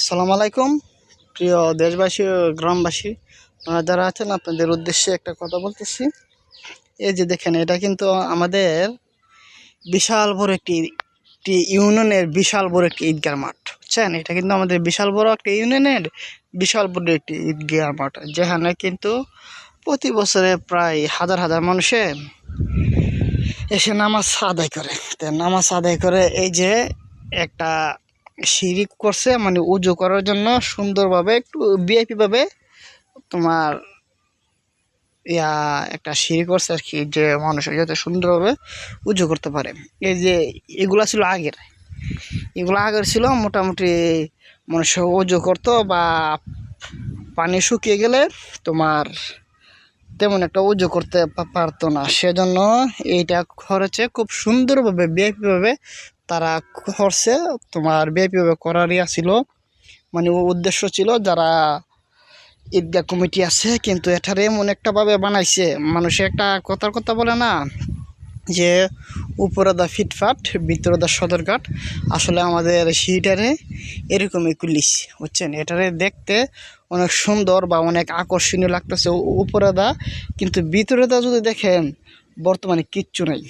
আসসালামু আলাইকুম। প্রিয় দেশবাসী ও গ্রামবাসী, আপনারা যারা আছেন, আপনাদের উদ্দেশ্যে একটা কথা বলতেছি। এই যে দেখেন, এটা কিন্তু আমাদের বিশাল বড় একটি একটি ইউনিয়নের বিশাল বড় একটি ঈদগার মাঠ, বুঝছেন? এটা কিন্তু আমাদের বিশাল বড় একটি ইউনিয়নের বিশাল বড় একটি ঈদগাহ মাঠ, যেখানে কিন্তু প্রতি বছরে প্রায় হাজার হাজার মানুষে এসে নামাজ আদায় করে। নামাজ আদায় করে এই যে একটা সিঁড়ি করছে মানে উজু করার জন্য সুন্দরভাবে একটু ভিআইপি ভাবে তোমার ইয়া একটা সিঁড়ি করছে আর কি, যে মানুষের যাতে সুন্দরভাবে উজু করতে পারে। এই যে এগুলা ছিল আগের। এগুলো আগের ছিল, মোটামুটি মানুষ উজু করতো বা পানি শুকিয়ে গেলে তোমার তেমন একটা উজু করতে পারতো না। সেজন্য এইটা খরচে খুব সুন্দরভাবে ভিআইপিভাবে তারা করছে, তোমার ভিআইপিভাবে করার ইয়া ছিল মানে উদ্দেশ্য ছিল যারা ঈদগাহ কমিটি আছে, কিন্তু এটারে এমন একটা ভাবে বানাইছে, মানুষে একটা কথার কথা বলে না, যে উপরে দা ফিটফাট ভিতরে দা সদরঘাট, আসলে আমাদের সিটারে এরকমই কুলিশ, বুঝছেন? এটারে দেখতে অনেক সুন্দর বা অনেক আকর্ষণীয় লাগতেছে উপরে দা কিন্তু ভিতরে দা যদি দেখেন, বর্তমানে কিচ্ছু নাই।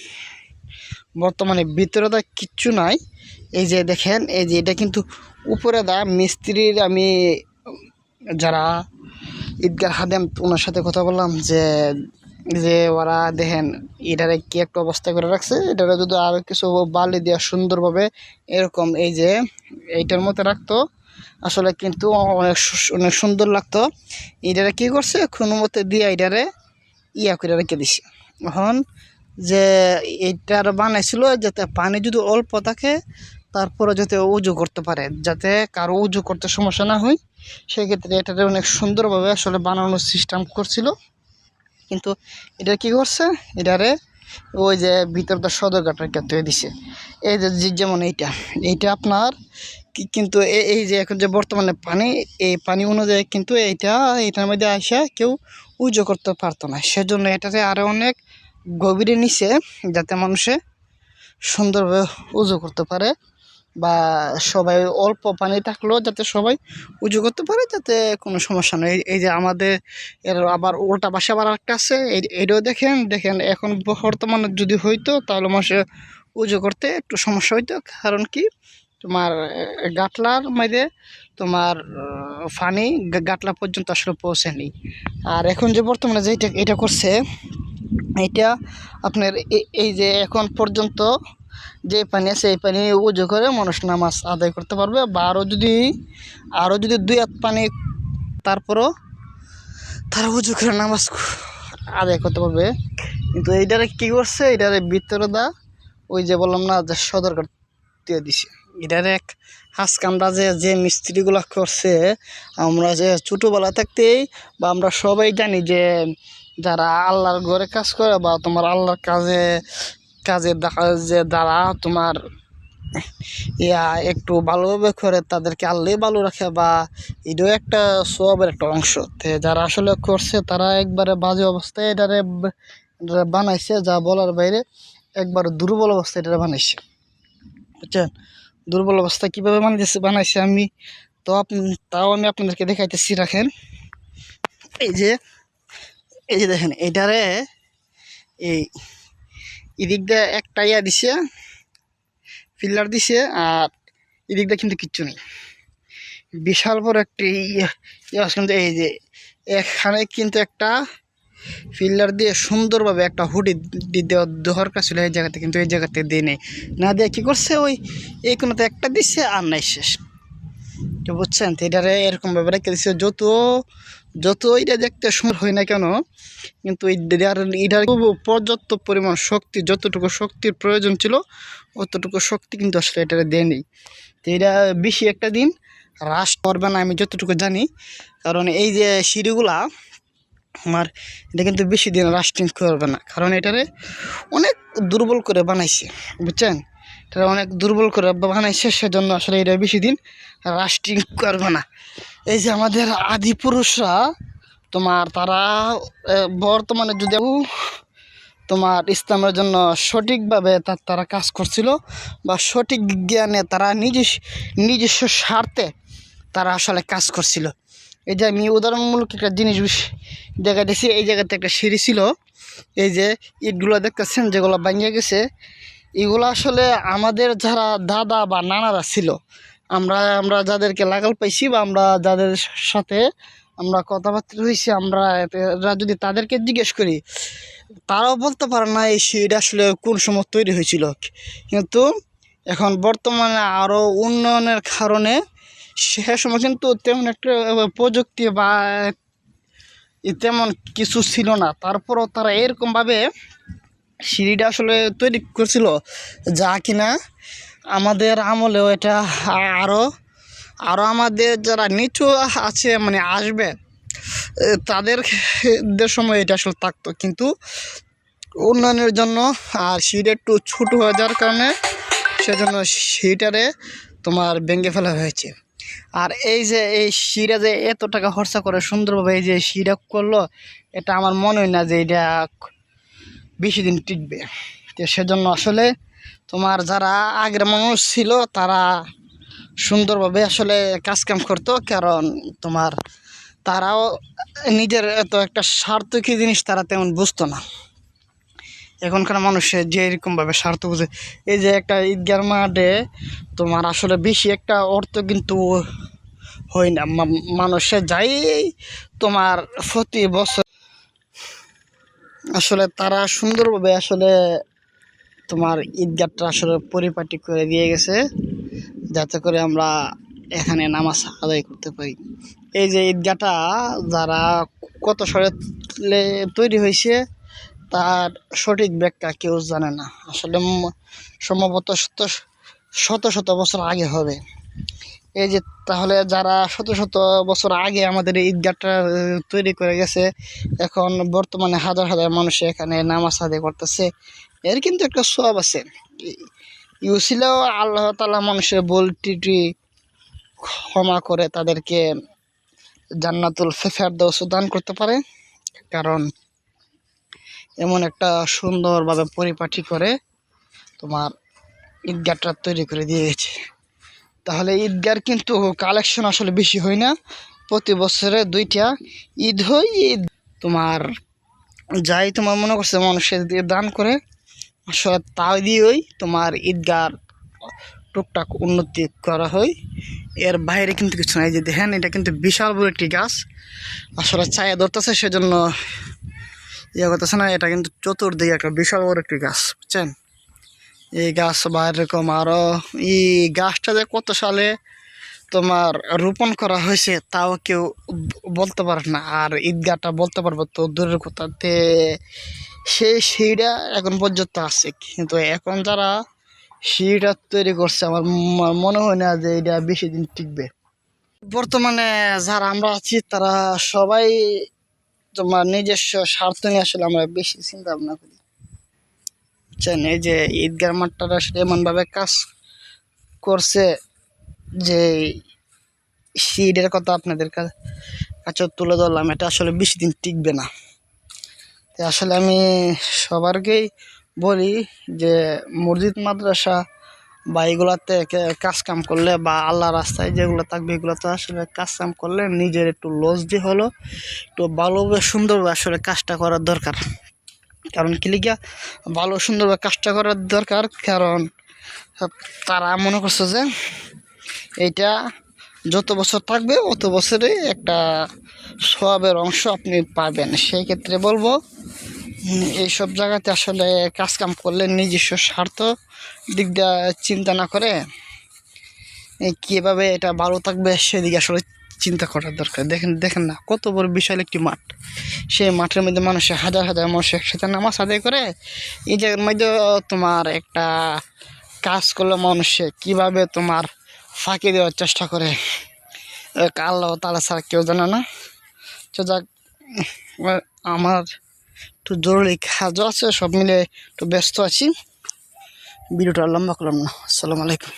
বর্তমানে ভিতরে দা কিচ্ছু নাই। এই যে দেখেন, এই যে এটা কিন্তু উপরে দা মিস্ত্রির আমি, যারা ঈদগাহ হাদেম ওনার সাথে কথা বললাম যে যে ওরা দেখেন, এটারে কি একটা অবস্থা করে রাখছে? এটারে যদি আরও কিছু বালি দেওয়া সুন্দরভাবে এরকম এই যে, এইটার মধ্যে রাখতো, আসলে কিন্তু অনেক অনেক সুন্দর লাগতো। এটারে কি করছে? কোনো মতে দিয়ে এটারে ইয়া করে রেখে দিছে। এখন যে এইটার বানাইছিল যাতে পানি যদি অল্প থাকে তারপরে যাতে উজু করতে পারে। যাতে কারও উজু করতে সমস্যা না হয়, সেক্ষেত্রে এটাতে অনেক সুন্দরভাবে আসলে বানানোর সিস্টেম করছিল। কিন্তু এটা কি করছে? এটারে ওই যে ভিতরটা সদর সদরঘাটের ক্ষেত্রে দিছে। এই যে যেমন এইটা এইটা আপনার কিন্তু এই যে এখন যে বর্তমানে পানি, এই পানি অনুযায়ী কিন্তু এইটা, এটার মধ্যে আসা কেউ উজু করতে পারতো না। সেজন্য এটাতে আরও অনেক গভীরে নিচে যাতে মানুষে সুন্দরভাবে উজু করতে পারে বা সবাই অল্প পানি থাকলেও যাতে সবাই উজু করতে পারে, যাতে কোনো সমস্যা নেই। এই যে আমাদের এর আবার উল্টা পাশে আবার একটা আছে এটাও দেখেন দেখেন এখন বর্তমানে যদি হইতো তাহলে মানুষের উজু করতে একটু সমস্যা হইতো। কারণ কি? তোমার গাটলার মধ্যে তোমার গা- গাটলা পর্যন্ত আসলে পৌঁছেনি আর এখন যে বর্তমানে যে এটা এটা করছে এটা আপনার এই যে এখন পর্যন্ত যে পানি আছে, এই পানি উজু করে মানুষ নামাজ আদায় করতে পারবে। বা আরও যদি আরও যদি দুই হাত পানি তারপরও তারা উজু করে নামাজ আদায় করতে পারবে। কিন্তু এইটারে কী করছে? এটারে ভিতরে দা, ওই যে বললাম না, যে সদর দিয়ে দিছে। এটার এক হাসকামটা যে যে মিস্ত্রিগুলো করছে, আমরা যে ছোটোবেলা থাকতেই বা আমরা সবাই জানি যে যারা আল্লাহর ঘরে কাজ করে বা তোমার আল্লাহর কাজে কাজে দেখা যে দ্বারা তোমার ইয়া একটু ভালোভাবে করে তাদেরকে আল্লাহ ভালো রাখে বা এটাও একটা সবের একটা অংশ। যারা আসলে করছে তারা একবারে বাজে অবস্থায় এটারে বানাইছে, যা বলার বাইরে একবার দুর্বল অবস্থায় এটা বানাইছে। বুঝছেন? দুর্বল অবস্থা কীভাবে বানাইছে বানাইছে আমি তো আপনি, তাও আমি আপনাদেরকে দেখাইতেছি, রাখেন। এই যে এই যে দেখেন, এটারে এই এদিক দিয়ে একটা ইয়া দিছে পিলার দিছে, আর এদিক দিয়ে কিন্তু কিচ্ছু নেই। বিশাল বড় একটি ইয়ে কিন্তু এই যে এখানে কিন্তু একটা ফিল্ডার দিয়ে সুন্দরভাবে একটা হুডি দি- দেওয়ার দরকার ছিল এই জায়গাতে, কিন্তু এই জায়গাতে দিয়ে নেই। না দিয়ে কী করছে? ওই এই কোনোতে একটা দিচ্ছে আর নাই শেষ। তো বুঝছেন, তো এটারে এরকমভাবে রেখে যত যত এটা দেখতে সুন্দর হয় না কেন, কিন্তু এটার খুব পর্যাপ্ত পরিমাণ শক্তি, যতটুকু শক্তির প্রয়োজন ছিল, অতটুকু শক্তি কিন্তু আসলে এটারে দেয়নি। তো এটা বেশি একটা দিন হ্রাস করবে না, আমি যতটুকু জানি। কারণ এই যে সিঁড়িগুলা, আমার এটা কিন্তু বেশি দিন লাস্টিং করবে না। কারণ এটারে অনেক দুর্বল করে বানাইছে, বুঝছেন? এটা অনেক দুর্বল করে বানাইছে, সেজন্য আসলে এটা বেশি দিন লাস্টিং করবে না। এই যে আমাদের আদি পুরুষরা, তোমার তারা বর্তমানে যদি তোমার ইসলামের জন্য সঠিকভাবে তা, তারা কাজ করছিল বা সঠিক জ্ঞানে তারা নিজস্ব নিজস্ব স্বার্থে তারা আসলে কাজ করছিল। এই যে আমি উদাহরণমূলক একটা জিনিস বিষ- দেখাইতেছি এই জায়গাতে একটা সিঁড়ি ছিল। এই যে ইটগুলো দেখতেছেন, যেগুলো ভাঙিয়ে গেছে। এগুলো আসলে আমাদের যারা দাদা বা নানারা ছিল, আমরা আমরা যাদেরকে লাগাল পাইছি বা আমরা যাদের সাথে আমরা কথাবার্তা হয়েছি আমরা যদি তাদেরকে জিজ্ঞেস করি, তারাও বলতে পারে না এই সিঁড়িটা আসলে কোন সময় তৈরি হয়েছিল। কিন্তু এখন বর্তমানে আরও উন্নয়নের কারণে সে সময় কিন্তু তেমন একটা প্রযুক্তি বা তেমন কিছু ছিল না। তারপরও তারা এরকমভাবে সিঁড়িটা আসলে তৈরি করছিল, যা কিনা আমাদের আমলেও এটা আরও আরও আমাদের যারা নিচু আছে মানে আসবে তাদের সময় এটা আসলে থাকতো। কিন্তু উন্নয়নের জন্য আর সিঁড়ি একটু ছোটো হয়ে যাওয়ার কারণে সেজন্য সিঁড়িটারে তোমার ভেঙে ফেলা হয়েছে। আর এই যে, এই সিঁড়া যে এত টাকা খরচা করে সুন্দরভাবে এই যে সিঁড়া করল, এটা আমার মনে হয় না যে এটা বেশি দিন টিকবে। তো সেজন্য আসলে তোমার যারা আগের মানুষ ছিল, তারা সুন্দরভাবে আসলে কাজকাম করতো, কারণ তোমার তারাও নিজের এত একটা স্বার্থকী জিনিস তারা তেমন বুঝতো না। এখনকার মানুষে যে এরকমভাবে স্বার্থ বুঝে, এই যে একটা ঈদগার মাঠে তোমার আসলে বেশি একটা অর্থ কিন্তু হয় না। মানুষে যাই তোমার প্রতি বছর আসলে তারা সুন্দরভাবে আসলে তোমার ঈদগাহটা আসলে পরিপাটি করে দিয়ে গেছে, যাতে করে আমরা এখানে নামাজ আদায় করতে পারি। এই যে ঈদগাহটা যারা কত সালে তৈরি হয়েছে, তার সঠিক ব্যাখ্যা কেউ জানে না। আসলে সম্ভবত শত শত শত বছর আগে হবে। এই যে তাহলে যারা শত শত বছর আগে আমাদের ঈদগাহটা তৈরি করে গেছে, এখন বর্তমানে হাজার হাজার মানুষ এখানে নামাজ আদায় করতেছে। এর কিন্তু একটা সব আছে। ইউসিল আল্লাহ তালা মানুষের বল টিটি ক্ষমা করে তাদেরকে জান্নাতুল ফেরদৌস দান করতে পারে। কারণ এমন একটা সুন্দরভাবে পরিপাটি করে তোমার ঈদগাহটা তৈরি করে দিয়ে গেছে। তাহলে ঈদগার কিন্তু কালেকশন আসলে বেশি হয় না। প্রতি বছরে দুইটা ঈদ হয়, ঈদ তোমার যাই তোমার মনে করছে মানুষের দিয়ে দান করে, আসলে তাই দিয়েই তোমার ঈদগার টুকটাক উন্নতি করা হয়। এর বাইরে কিন্তু কিছু নাই যে দেখেন, এটা কিন্তু বিশাল বড় একটি গাছ। আসলে ছায়া ধরতেছে, সেজন্য ইয়ে করতেছে না, এটা কিন্তু চতুর্দিকে একটা বিশাল বড় একটি গাছ, বুঝছেন? এই গাছ বা এরকম আরও এই গাছটা যে কত সালে তোমার রোপণ করা হয়েছে তাও কেউ বলতে পারে না। আর ঈদগাহটা বলতে পারব তো দূরের কোথাতে সেই সিঁড়িটা এখন পর্যন্ত আছে। কিন্তু এখন যারা সিঁড়িটা তৈরি করছে, আমার মনে হয় না যে এটা বেশি দিন টিকবে। বর্তমানে যারা আমরা আছি, তারা সবাই তোমার নিজস্ব স্বার্থ নিয়ে আসলে আমরা বেশি চিন্তা ভাবনা করি। বুঝছেন এই যে ঈদগার মাঠটা আসলে এমনভাবে কাজ করছে যে সিডের কথা আপনাদের কাছে তুলে ধরলাম, এটা আসলে বেশি দিন টিকবে না। তো আসলে আমি সবারকেই বলি যে মসজিদ, মাদ্রাসা বা এগুলাতে কাজ কাম করলে বা আল্লাহ রাস্তায় যেগুলো থাকবে, এগুলোতে আসলে কাজ কাম করলে নিজের একটু লস দিয়ে হলো, একটু ভালোভাবে সুন্দরভাবে আসলে কাজটা করার দরকার। কারণ কি লিগা ভালো সুন্দরভাবে কাজটা করার দরকার, কারণ তারা মনে করছে যে এটা যত বছর থাকবে অত বছরে একটা সবের অংশ আপনি পাবেন। সেই ক্ষেত্রে বলব এইসব জায়গাতে আসলে কাজ কাম করলে নিজস্ব স্বার্থ দিকটা চিন্তা না করে কীভাবে এটা ভালো থাকবে সেদিকে আসলে চিন্তা করার দরকার। দেখেন দেখেন না, কত বড় বিশাল একটি মাঠ। সেই মাঠের মধ্যে মানুষের হাজার হাজার মানুষ একসাথে নামাজ আদায় করে এই জায়গার মধ্যে তোমার একটা কাজ করলে মানুষে, কীভাবে তোমার ফাঁকি দেওয়ার চেষ্টা করে। আল্লাহ তালা ছাড়া কেউ জানে না। তো যাক, আমার একটু জরুরি কাজও আছে, সব মিলে একটু ব্যস্ত আছি। ভিডিওটা লম্বা করলাম না। আসসালামু আলাইকুম।